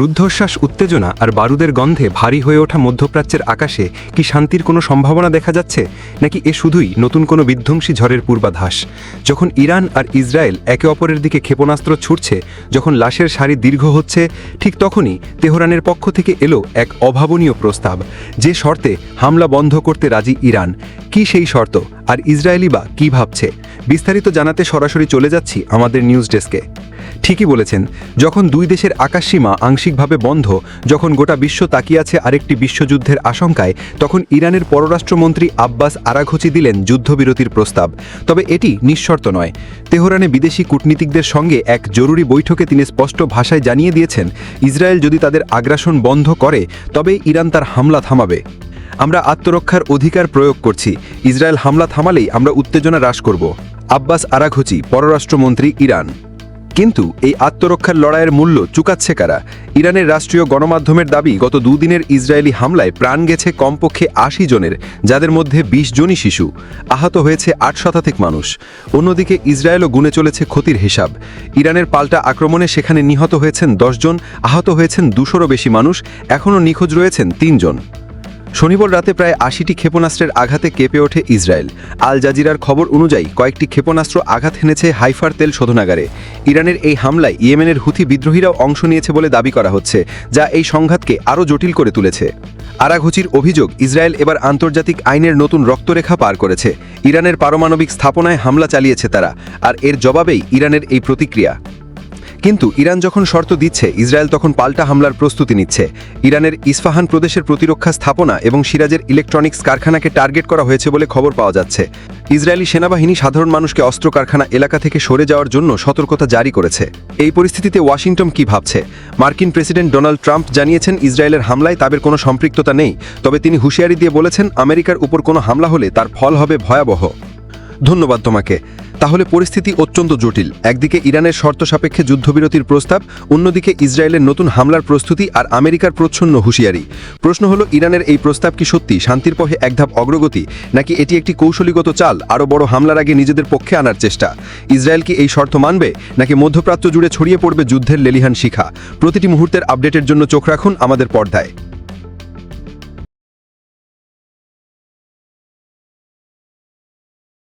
রুদ্ধশ্বাস, উত্তেজনা আর বারুদের গন্ধে ভারী হয়ে ওঠা মধ্যপ্রাচ্যের আকাশে কি শান্তির কোনো সম্ভাবনা দেখা যাচ্ছে? নাকি এ শুধুই নতুন কোনো বিধ্বংসী ঝড়ের পূর্বাভাস যখন ইরান আর ইসরায়েল একে অপরের দিকে ক্ষেপণাস্ত্র ছুটছে যখন লাশের সারি দীর্ঘ হচ্ছে, ঠিক তখনই তেহরানের পক্ষ থেকে এলো এক অভাবনীয় প্রস্তাব। যে শর্তে হামলা বন্ধ করতে রাজি ইরান। কি সেই শর্ত? আর ইসরায়েলি বা কী ভাবছে? বিস্তারিত জানাতে সরাসরি চলে যাচ্ছি আমাদের নিউজ ডেস্কে। ঠিকই বলেছেন, যখন দুই দেশের আকাশসীমা আংশিকভাবে বন্ধ, যখন গোটা বিশ্ব তাকিয়ে আছে আরেকটি বিশ্বযুদ্ধের আশঙ্কায়, তখন ইরানের পররাষ্ট্রমন্ত্রী আব্বাস আরাঘচি দিলেন যুদ্ধবিরতির প্রস্তাব। তবে এটি নিঃশর্ত নয়। তেহরানে বিদেশি কূটনীতিকদের সঙ্গে এক জরুরি বৈঠকে তিনি স্পষ্ট ভাষায় জানিয়ে দিয়েছেন, ইসরায়েল যদি তাদের আগ্রাসন বন্ধ করে তবে ইরান তার হামলা থামাবে। আমরা আত্মরক্ষার অধিকার প্রয়োগ করছি, ইসরায়েল হামলা থামালেই আমরা উত্তেজনা হ্রাস করব। আব্বাস আরাঘচি, পররাষ্ট্রমন্ত্রী, ইরান। কিন্তু এই আত্মরক্ষার লড়াইয়ের মূল্য চুকাচ্ছে কারা? ইরানের রাষ্ট্রীয় গণমাধ্যমের দাবি, গত দুদিনের ইসরায়েলি হামলায় প্রাণ গেছে কমপক্ষে আশি জনের, যাদের মধ্যে ২০ জনই শিশু। আহত হয়েছে আট শতাধিক মানুষ। অন্যদিকে ইসরায়েলও গুনে চলেছে ক্ষতির হিসাব। ইরানের পাল্টা আক্রমণে সেখানে নিহত হয়েছেন দশজন আহত হয়েছেন দুশোরও বেশি মানুষ, এখনও নিখোঁজ রয়েছেন তিনজন। শনিবার রাতে প্রায় আশিটি ক্ষেপণাস্ত্রের আঘাতে কেঁপে ওঠে ইসরায়েল। আল জাজিরার খবর অনুযায়ী কয়েকটি ক্ষেপণাস্ত্র আঘাত হেনেছে হাইফার তেল শোধনাগারে। ইরানের এই হামলায় ইয়েমেনের হুথি বিদ্রোহীরাও অংশ নিয়েছে বলে দাবি করা হচ্ছে, যা এই সংঘাতকে আরও জটিল করে তুলেছে। আরাঘুচির অভিযোগ, ইসরায়েল এবার আন্তর্জাতিক আইনের নতুন রক্তরেখা পার করেছে। ইরানের পারমাণবিক স্থাপনায় হামলা চালিয়েছে তারা, আর এর জবাবেই ইরানের এই প্রতিক্রিয়া। কিন্তু ইরান যখন শর্ত দিচ্ছে, ইসরায়েল তখন পাল্টা হামলার প্রস্তুতি নিচ্ছে। ইরানের ইস্ফাহান প্রদেশের প্রতিরক্ষা স্থাপনা এবং সিরাজের ইলেকট্রনিক্স কারখানাকে টার্গেট করা হয়েছে বলে খবর পাওয়া যাচ্ছে। ইসরায়েলি সেনাবাহিনী সাধারণ মানুষকে অস্ত্র কারখানা এলাকা থেকে সরে যাওয়ার জন্য সতর্কতা জারি করেছে। এই পরিস্থিতিতে ওয়াশিংটন কি ভাবছে? মার্কিন প্রেসিডেন্ট ডোনাল্ড ট্রাম্প জানিয়েছেন, ইসরায়েলের হামলায় তাদের কোনো সম্পৃক্ততা নেই, তবে তিনি হুঁশিয়ারি দিয়ে বলেছেন, আমেরিকার উপর কোনো হামলা হলে তার ফল হবে ভয়াবহ। ধন্যবাদ তোমাকে। তাহলে পরিস্থিতি অত্যন্ত জটিল। একদিকে ইরানের শর্ত সাপেক্ষে যুদ্ধবিরতির প্রস্তাব, অন্যদিকে ইসরায়েলের নতুন হামলার প্রস্তুতি আর আমেরিকার প্রচ্ছন্ন হুঁশিয়ারি। প্রশ্ন হলো, ইরানের এই প্রস্তাব কি সত্যি? শান্তির পথে এক ধাপ অগ্রগতি? নাকি এটি একটি কৌশলীগত চাল, আরও বড় হামলার আগে নিজেদের পক্ষে আনার চেষ্টা? ইসরায়েল কি এই শর্ত মানবে? নাকি মধ্যপ্রাচ্য জুড়ে ছড়িয়ে পড়বে যুদ্ধের লেলিহান শিখা? প্রতিটি মুহূর্তের আপডেটের জন্য চোখ রাখুন আমাদের পর্দায়।